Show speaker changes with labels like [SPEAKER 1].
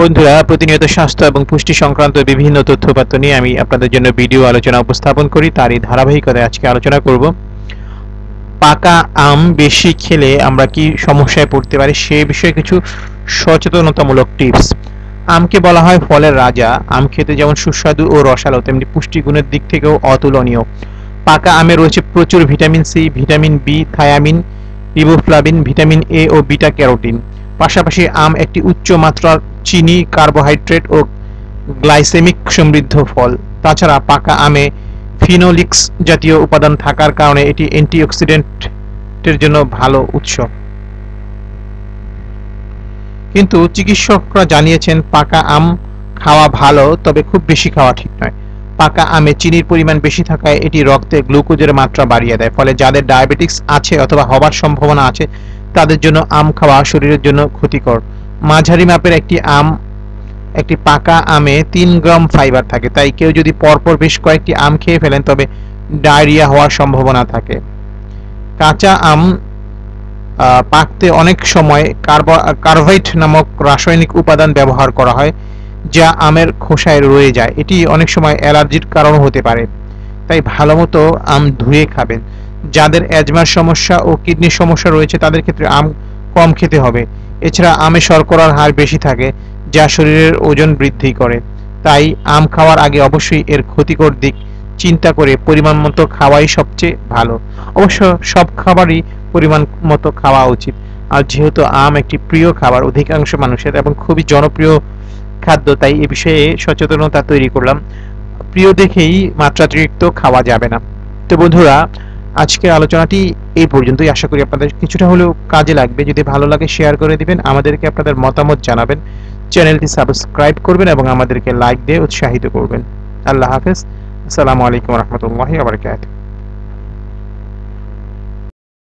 [SPEAKER 1] বন্ধুরা, প্রতিনিয়ত স্বাস্থ্য এবং পুষ্টি সংক্রান্ত বিভিন্ন তথ্যপাত্র নিয়ে আমি আপনাদের জন্য ভিডিও আলোচনা উপস্থাপন করি। তারই ধারাবাহিকতায় আজকে আলোচনা করব। পাকা আম বেশি খেলে আমরা কি সমস্যায় পড়তে পারি, সে বিষয়ে কিছু সচেতনতামূলক টিপস। আমকে বলা হয় ফলের রাজা। আম খেতে যেমন সুস্বাদু ও রসালো, তেমনি পুষ্টিগুণের দিক থেকেও অতুলনীয়। পাকা আমে রয়েছে প্রচুর vitamin C, vitamin B, thiamine riboflavin vitamin A O beta carotene. পাশাপাশি আম একটি উচ্চ মাত্রার চিনি, কার্বোহাইড্রেট ও গ্লাইসেমিক সমৃদ্ধ ফল। তাছাড়া পাকা আমে ফিনোলিক্স জাতীয় উপাদান থাকার কারণে এটি অ্যান্টিঅক্সিডেন্টের জন্য ভালো উৎস। কিন্তু চিকিৎসকরা জানিয়েছেন, পাকা আম খাওয়া ভালো, তবে খুব বেশি খাওয়া ঠিক নয়। পাকা আমে চিনির পরিমাণ বেশি থাকায় এটি রক্তে গ্লুকোজের মাত্রা বাড়িয়ে দেয়, ফলে যাদের ডায়াবেটিক্স আছে অথবা হবার সম্ভাবনা আছে তাদের জন্য আম খাওয়া শরীরের জন্য ক্ষতিকর। মাঝারি মাপের একটি আম, একটি পাকা আমে তিন গ্রাম ফাইবার থাকে। তাই কেউ যদি পরপর বেশ কয়েকটি আম খেয়ে ফেলেন, তবে ডায়রিয়া হওয়ার সম্ভাবনা থাকে। কাঁচা আম পাকতে অনেক সময় কার্বাইট নামক রাসায়নিক উপাদান ব্যবহার করা হয়, যা আমের খোসায় রয়ে যায়। এটি অনেক সময় অ্যালার্জির কারণ হতে পারে। তাই ভালো মতো আম ধুয়ে খাবেন। যাদের অ্যাজমার সমস্যা ও কিডনির সমস্যা রয়েছে, তাদের ক্ষেত্রে আম কম খেতে হবে। এছাড়া আমে শর্করার হার বেশি থাকে, যা শরীরের ওজন বৃদ্ধি করে। তাই আম খাওয়ার আগে অবশ্যই এর ক্ষতিকর দিক চিন্তা করে পরিমাণ মতো খাওয়াই সবচেয়ে ভালো। অবশ্য সব খাবারই পরিমাণ মতো খাওয়া উচিত। আর যেহেতু আম একটি প্রিয় খাবার, অধিকাংশ মানুষের এবং খুবই জনপ্রিয় খাদ্য, তাই এ বিষয়ে সচেতনতা তৈরি করলাম। প্রিয় দেখেই মাত্রাতিরিক্ত খাওয়া যাবে না। তো বন্ধুরা আজকের আলোচনাটি এই পর্যন্তই। আশা করি আপনাদের কিছুটা হলেও কাজে লাগবে। যদি ভালো লাগে, শেয়ার করে দিবেন, আমাদেরকে আপনাদের মতামত জানাবেন। চ্যানেলটি সাবস্ক্রাইব করবেন এবং আমাদেরকে লাইক দিয়ে উৎসাহিত করবেন। আল্লাহ হাফেজ। আসসালামু আলাইকুম রহমতুল্লাহি আবরকাত